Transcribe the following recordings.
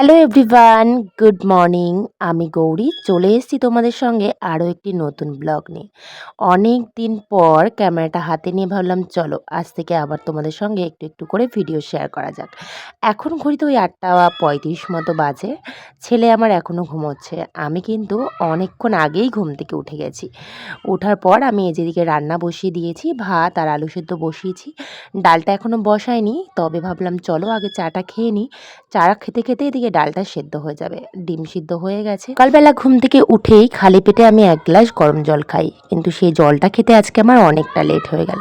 Hello everyone good morning আমি গৌরী। চলে এসেছি তোমাদের সঙ্গে আরও একটি নতুন ব্লগ নিয়ে। অনেক দিন পর ক্যামেরাটা হাতে নিয়ে ভাবলাম, চলো আজ থেকে আবার তোমাদের সঙ্গে একটু একটু করে ভিডিও শেয়ার করা যাক। এখন ঘড়িতে ওই আটটা পঁয়ত্রিশ মতো বাজে। ছেলে আমার এখনও ঘুমোচ্ছে। আমি কিন্তু অনেকক্ষণ আগেই ঘুম থেকে উঠে গেছি। ওঠার পর আমি এই যেদিকে রান্না বসিয়ে দিয়েছি, ভাত আর আলু সেদ্ধ বসিয়েছি। ডালটা এখনও বসায়নি, তবে ভাবলাম, চলো আগে চাটা খেয়ে নিই। চা খেতে খেতে এদিকে ডালটা সেদ্ধ হয়ে যাবে। ডিম সিদ্ধ হয়ে গেছে। সকালবেলা ঘুম থেকে উঠেই খালি পেটে আমি এক গ্লাস গরম জল খাই। কিন্তু সেই জলটা খেতে আজকে আমার অনেকটা লেট হয়ে গেল।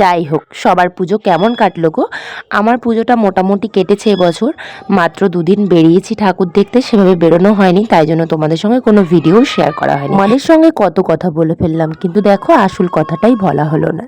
যাই হোক, সবার পুজো কেমন কাটলো গো? আমার পুজোটা মোটামুটি কেটেছে এবছর। মাত্র দুদিন বেরিয়েছি ঠাকুর দেখতে, সেভাবে বেরোনো হয়নি, তাই জন্য তোমাদের সঙ্গে কোনো ভিডিও শেয়ার করা হয়নি। তোমাদের সঙ্গে কত কথা বলে ফেললাম, কিন্তু দেখো আসল কথাটাই বলা হলো না।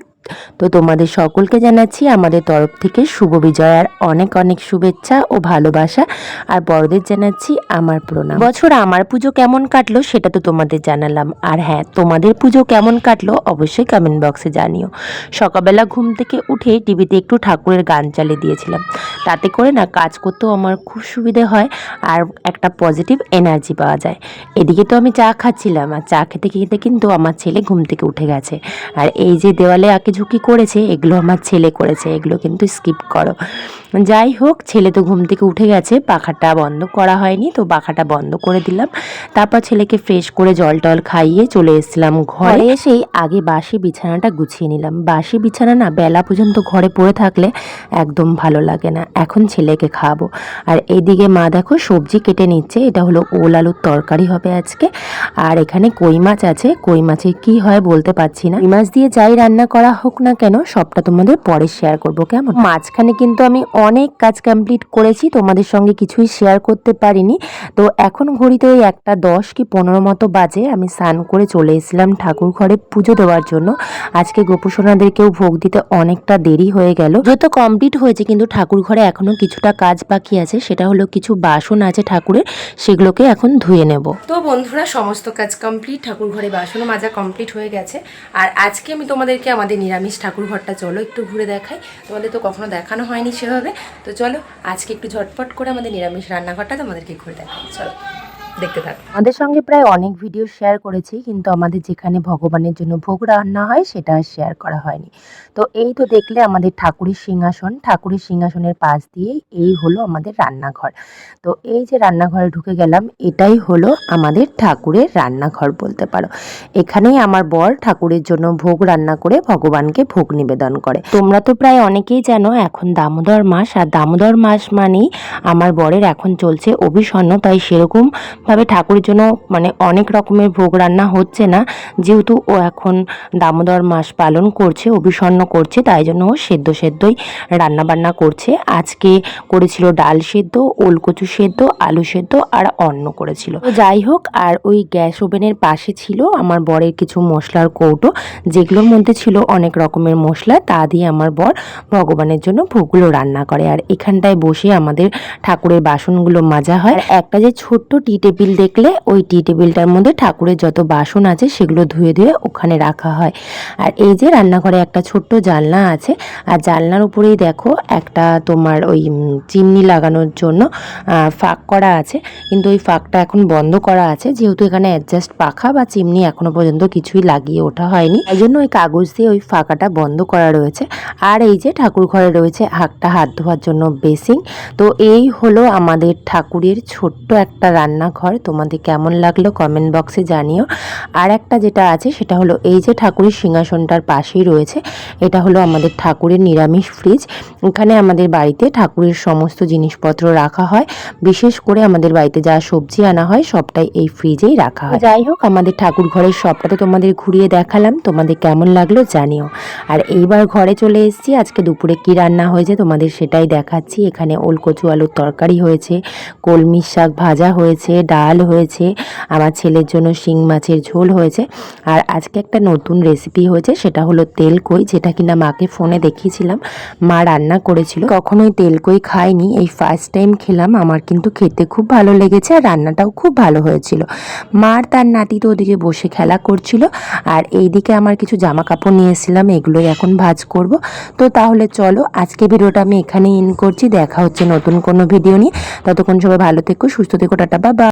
তো তোমাদের সকলকে জানাচ্ছি আমাদের তরফ থেকে শুভ বিজয়ার অনেক অনেক শুভেচ্ছা ও ভালোবাসা। আর বড়দের জানাচ্ছি আমার প্রণাম। বছর আমার পুজো কেমন কাটলো সেটা তো তোমাদের জানালাম। আর হ্যাঁ তোমাদের পুজো কেমন কাটলো অবশ্যই কমেন্ট বক্সে জানিও। সকালবেলা ঘুম থেকে উঠে টিভিতে একটু ঠাকুরের গান চালিয়ে দিয়েছিলাম। তাতে করে না কাজ করতেও আমার খুব সুবিধে হয় আর একটা পজিটিভ এনার্জি পাওয়া যায়। এদিকে তো আমি চা খাচ্ছিলাম আর চা খেতে খেতে কিন্তু আমার ছেলে ঘুম থেকে উঠে গেছে। আর এই যে দেওয়ালে আঁকি ঝুঁকি করেছে, এগুলো আমার ছেলে করেছে, এগুলো কিন্তু স্কিপ করো। যাই হোক, ছেলে তো ঘুম থেকে উঠে গেছে, পাখাটা বন্ধ করা হয়নি, তো পাখাটা বন্ধ করে দিলাম। তারপর ছেলেকে ফ্রেশ করে জল টল খাইয়ে চলে এসেছিলাম ঘরে। এসেই আগে বাসি বিছানাটা গুছিয়ে নিলাম। বাসি বিছানা না, বেলা পর্যন্ত ঘরে পড়ে থাকলে একদম ভালো লাগে না। এখন ছেলেকে খাওয়াবো আর এইদিকে মা দেখো সবজি কেটে নিচ্ছে, এটা হলো ওল আলুর তরকারি হবে আজকে। আর এখানে কই মাছ আছে, কই মাছের কি হয় বলতে পারছি না। মাছ দিয়ে যাই রান্না করা হোক না কেন, সবটা তোমাদের পরে শেয়ার করব, কেমন? মাঝখানে কিন্তু আমি অনেক কাজ কমপ্লিট করেছি, তোমাদের সঙ্গে কিছুই শেয়ার করতে পারিনি। তো এখন ঘড়িতে ওই একটা দশ কি পনেরো মতো বাজে, আমি স্নান করে চলে এসেছিলাম ঠাকুর ঘরে পুজো দেওয়ার জন্য। আজকে গোপুসোনাদেরকেও ভোগ দিতে অনেকটা দেরি হয়ে গেল। যত কমপ্লিট হয়েছে কিন্তু ঠাকুর ঘরে এখনও কিছুটা কাজ বাকি আছে, সেটা হলো কিছু বাসন আছে ঠাকুরের, সেগুলোকে এখন ধুয়ে নেব। তো বন্ধুরা, সমস্ত কাজ কমপ্লিট ঠাকুর ঘরে বাসনও মাজা কমপ্লিট হয়ে গেছে। আর আজকে আমি তোমাদেরকে আমাদের নিরামিষ ঠাকুর ঘরটা চলো একটু ঘুরে দেখাই। তোমাদের তো কখনো দেখানো হয়নি সেভাবে। তো চলো আজকে একটু ঝটপট করে আমাদের নিরামিষ রান্নাঘরটা তোমাদেরকে ঘুরে দেখাই। চলো। দেখতে থাকো। আমাদের সঙ্গে প্রায় অনেক ভিডিও শেয়ার করেছি, কিন্তু আমাদের যেখানে ভগবানের জন্য ভোগ রান্না হয়, সেটা শেয়ার করা হয়নি। তো এই তো দেখলে আমাদের ঠাকুরের সিংহাসন। ঠাকুরের সিংহাসনের পাশ দিয়েই এই হলো আমাদের রান্নাঘর। তো এই যে রান্নাঘরে ঢুকে গেলাম, এটাই হলো আমাদের ঠাকুরের রান্নাঘর বলতে পারো। এখানেই আমার বর ঠাকুরের জন্য ভোগ রান্না করে ভগবানকে ভোগ নিবেদন করে। তোমরা তো প্রায় অনেকেই জানো, এখন দামোদর মাস, আর দামোদর মাস মানেই আমার বরের এখন চলছে অভিসন্ন তাই সেরকম ভাবে ঠাকুরের জন্য মানে অনেক রকমের ভোগ রান্না হচ্ছে না। যেহেতু ও এখন দামোদর মাস পালন করছে অভিসন্ন করছে, তাই জন্য ও সেদ্ধ সেদ্ধই রান্নাবান্না করছে। আজকে করেছিল ডাল সেদ্ধ, ওলকচু সেদ্ধ, আলু সেদ্ধ আর অন্ন করেছিল। যাই হোক, আর ওই গ্যাস ওভেনের পাশে ছিল আমার বরের কিছু মশলার কৌটো, যেগুলোর মধ্যে ছিল অনেক রকমের মশলা, তা দিয়ে আমার বর ভগবানের জন্য ভোগগুলো রান্না করে। আর এখানটায় বসে আমাদের ঠাকুরের বাসনগুলো মাজা হয়। একটা যে ছোট্ট টি টেবিল দেখলে ওই টি টেবিলটার মধ্যে ঠাকুরের যত বাসন আছে সেগুলো ধুয়ে ধুয়ে ওখানে রাখা হয়। আর এই যে রান্নাঘরে একটা ছোট্ট জানলা আছে, আর জানলার উপরেই দেখো একটা তোমার ওই চিমনি লাগানোর জন্য ফাঁক করা আছে। কিন্তু ওই ফাঁকটা এখন বন্ধ করা আছে। যেহেতু এখানে অ্যাডজাস্ট পাখা বা চিমনি এখনও পর্যন্ত কিছুই লাগিয়ে ওঠা হয়নি। এই জন্য ওই কাগজ দিয়ে ওই ফাঁকাটা বন্ধ করা রয়েছে। আর এই যে ঠাকুর ঘরে রয়েছে হাতটা হাত ধোয়ার জন্য বেসিং তো এই হলো আমাদের ঠাকুরের ছোট্ট একটা রান্নাঘর। তোমাদের কেমন লাগল কমেন্ট বক্সে জানিও। আর একটা যেটা আছে, সেটা হলো এই যে ঠাকুরের সিংহাসনটার পাশেই রয়েছে, এটা হলো আমাদের ঠাকুরের নিরামিষ ফ্রিজ এখানে আমাদের বাড়িতে ঠাকুরের সমস্ত জিনিসপত্র রাখা হয়। বিশেষ করে আমাদের বাড়িতে যা সবজি আনা হয়, সবটাই এই ফ্রিজেই রাখা হয়। যাই হোক, আমাদের ঠাকুর ঘরের সবটা তো তোমাদের ঘুরিয়ে দেখালাম। তোমাদের কেমন লাগল জানিও। আর এইবার ঘরে চলে এসেছি। আজকে দুপুরে কি রান্না হয়েছে তোমাদের সেটাই দেখাচ্ছি। এখানে ওলকচু আলুর তরকারি হয়েছে, কলমি শাক ভাজা হয়েছে ডাল হয়েছে, আমার ছেলের জন্য শিং মাছের ঝোল হয়েছে। আর আজকে একটা নতুন রেসিপি হয়েছে, সেটা হলো তেলকই, যেটা কিনা মাকে ফোনে দেখিয়েছিলাম। মা রান্না করেছিল। কখনোই তেলকই খাইনি। এই ফার্স্ট টাইম খেলাম, আমার কিন্তু খেতে খুব ভালো লেগেছে আর রান্নাটাও খুব ভালো হয়েছিল। মার তার নাতি তো ওদিকে বসে খেলা করছিল। আর এইদিকে আমার কিছু জামা কাপড় নিয়ে এসেছিলাম, এগুলোই এখন ভাজ করব। তো তাহলে চলো, আজকে ভিডিওটা আমি এখানেই ইন করছি। দেখা হচ্ছে নতুন কোনো ভিডিও নিয়ে। ততক্ষণ সবাই ভালো থেকো, সুস্থ থেকো, টাটা, বাবা।